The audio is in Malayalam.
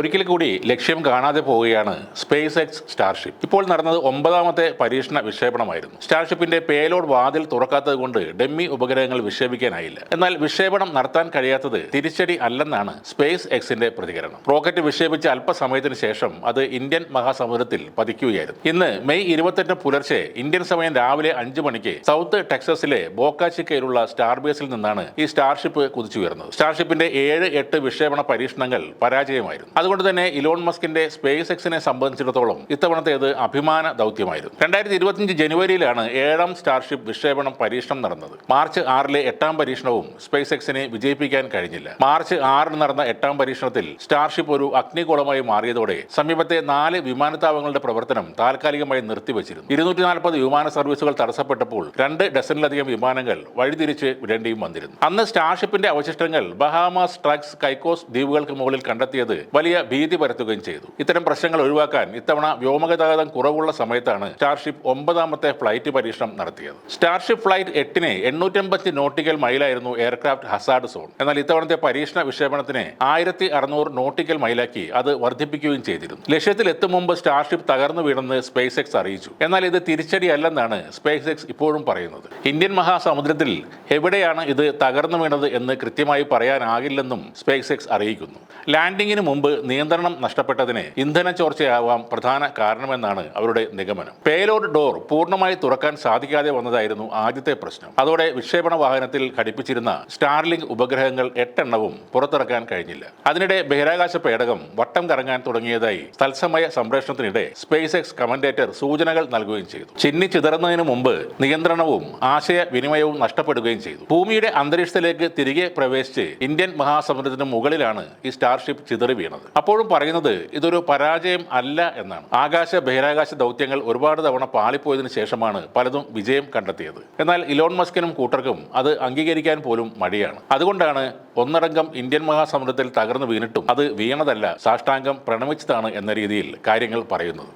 ഒരിക്കൽ കൂടി ലക്ഷ്യം കാണാതെ പോവുകയാണ് സ്പേസ് എക്സ് സ്റ്റാർഷിപ്പ് ഇപ്പോൾ നടന്നത് ഒമ്പതാമത്തെ പരീക്ഷണ വിക്ഷേപണമായിരുന്നു. സ്റ്റാർഷിപ്പിന്റെ പേലോഡ് വാതിൽ തുറക്കാത്തത് കൊണ്ട് ഡെമ്മി ഉപഗ്രഹങ്ങൾ വിക്ഷേപിക്കാനായില്ല. എന്നാൽ വിക്ഷേപണം നടത്താൻ കഴിയാത്തത് തിരിച്ചടി അല്ലെന്നാണ് സ്പേസ് എക്സിന്റെ പ്രതികരണം. റോക്കറ്റ് വിക്ഷേപിച്ച അല്പസമയത്തിന് ശേഷം അത് ഇന്ത്യൻ മഹാസമുദ്രത്തിൽ പതിക്കുകയായിരുന്നു. ഇന്ന് മെയ് ഇരുപത്തെട്ട് പുലർച്ചെ ഇന്ത്യൻ സമയം രാവിലെ അഞ്ച് മണിക്ക് സൗത്ത് ടെക്സസിലെ ബോക്കാച്ചിക്കയിലുള്ള സ്റ്റാർബേസിൽ നിന്നാണ് ഈ സ്റ്റാർഷിപ്പ് കുതിച്ചുയർന്നത്. സ്റ്റാർഷിപ്പിന്റെ ഏഴ് എട്ട് വിക്ഷേപണ പരീക്ഷണങ്ങൾ പരാജയമായിരുന്നു. അതുകൊണ്ട് തന്നെ ഇലോൺ മസ്കിന്റെ സ്പേസ് എക്സിനെ സംബന്ധിച്ചിടത്തോളം ഇത്തവണത്തേത് അഭിമാന ദൗത്യമായിരുന്നു. രണ്ടായിരത്തി ഇരുപത്തിയഞ്ച് ജനുവരിയിലാണ് ഏഴാം സ്റ്റാർഷിപ്പ് വിക്ഷേപണം പരീക്ഷണം നടന്നത്. മാർച്ച് ആറിലെ എട്ടാം പരീക്ഷണവും സ്പേസ് എക്സിനെ വിജയിപ്പിക്കാൻ കഴിഞ്ഞില്ല. മാർച്ച് ആറിന് നടന്ന എട്ടാം പരീക്ഷണത്തിൽ സ്റ്റാർഷിപ്പ് ഒരു അഗ്നികോളമായി മാറിയതോടെ സമീപത്തെ നാല് വിമാനത്താവളങ്ങളുടെ പ്രവർത്തനം താൽക്കാലികമായി നിർത്തിവച്ചിരുന്നു. ഇരുന്നൂറ്റി നാൽപ്പത് വിമാന സർവീസുകൾ തടസ്സപ്പെട്ടപ്പോൾ രണ്ട് ഡസനിലധികം വിമാനങ്ങൾ വഴിതിരിച്ച് വിടേണ്ടിയും വന്നിരുന്നു. അന്ന് സ്റ്റാർഷിപ്പിന്റെ അവശിഷ്ടങ്ങൾ ബഹാമാസ് ട്രക്സ് കൈക്കോസ് ദ്വീപുകൾക്ക് മുകളിൽ കണ്ടെത്തിയത് വലിയ ഭീതി പരത്തുകയും ചെയ്തു. ഇത്തരം പ്രശ്നങ്ങൾ ഒഴിവാക്കാൻ ഇത്തവണ വ്യോമഗതാഗതം കുറവുള്ള സമയത്താണ് സ്റ്റാർഷിപ്പ് ഒമ്പതാമത്തെ ഫ്ലൈറ്റ് പരീക്ഷണം നടത്തിയത്. സ്റ്റാർഷിപ്പ് ഫ്ലൈറ്റ് എട്ടിന് എണ്ണൂറ്റമ്പത്തി നോട്ടിക്കൽ മൈലായിരുന്നു എയർക്രാഫ്റ്റ് ഹസാർഡ് സോൺ എന്നാൽ ഇത്തവണത്തെ പരീക്ഷണ വിക്ഷേപണത്തിന് ആയിരത്തി അറുന്നൂറ് നോട്ടിക്കൽ മൈലാക്കി അത് വർദ്ധിപ്പിക്കുകയും ചെയ്തിരുന്നു. ലക്ഷ്യത്തിൽ എത്തും മുമ്പ് സ്റ്റാർഷിപ്പ് തകർന്നു വീണെന്ന് സ്പേസ് എക്സ് അറിയിച്ചു. എന്നാൽ ഇത് തിരിച്ചടിയല്ലെന്നാണ് സ്പേസ് എക്സ് ഇപ്പോഴും പറയുന്നത്. ഇന്ത്യൻ മഹാസമുദ്രത്തിൽ എവിടെയാണ് ഇത് തകർന്നു വീണത് എന്ന് കൃത്യമായി പറയാനാകില്ലെന്നും സ്പേസ് എക്സ് അറിയിക്കുന്നു ലാൻഡിങ്ങിന് മുമ്പ് നിയന്ത്രണം നഷ്ടപ്പെട്ടതിന് ഇന്ധന ചോർച്ചയാവാം പ്രധാന കാരണമെന്നാണ് അവരുടെ നിഗമനം. പേലോഡ് ഡോർ പൂർണമായി തുറക്കാൻ സാധിക്കാതെ വന്നതായിരുന്നു ആദ്യത്തെ പ്രശ്നം. അതോടെ വിക്ഷേപണ വാഹനത്തിൽ ഘടിപ്പിച്ചിരുന്ന സ്റ്റാർലിംഗ് ഉപഗ്രഹങ്ങൾ എട്ടെണ്ണവും പുറത്തിറക്കാൻ കഴിഞ്ഞില്ല. അതിനിടെ ബഹിരാകാശ പേടകം വട്ടം കറങ്ങാൻ തുടങ്ങിയതായി തത്സമയ സംപ്രേഷണത്തിനിടെ സ്പേസ് എക്സ് കമന്റേറ്റർ സൂചനകൾ നൽകുകയും ചെയ്തു. ചിന്നി ചിതറുന്നതിന് മുമ്പ് നിയന്ത്രണവും ആശയവിനിമയവും നഷ്ടപ്പെടുകയും ചെയ്തു. ഭൂമിയുടെ അന്തരീക്ഷത്തിലേക്ക് തിരികെ പ്രവേശിച്ച് ഇന്ത്യൻ മഹാസമുദ്രത്തിന് മുകളിലാണ് ഈ സ്റ്റാർഷിപ്പ് ചിതറി വീണത്. അപ്പോഴും പറയുന്നത് ഇതൊരു പരാജയം അല്ല എന്നാണ്. ആകാശ ബഹിരാകാശ ദൗത്യങ്ങൾ ഒരുപാട് തവണ പാളിപ്പോയതിനു ശേഷമാണ് പലതും വിജയം കണ്ടെത്തിയത്. എന്നാൽ ഇലോൺ മസ്കിനും കൂട്ടർക്കും അത് അംഗീകരിക്കാൻ പോലും മടിയാണ്. അതുകൊണ്ടാണ് ഒന്നടങ്കം ഇന്ത്യൻ മഹാസമുദ്രത്തിൽ തകർന്നു വീണിട്ടും അത് വീണതല്ല സാഷ്ടാംഗം പ്രണമിച്ചതാണ് എന്ന രീതിയിൽ കാര്യങ്ങൾ പറയുന്നത്.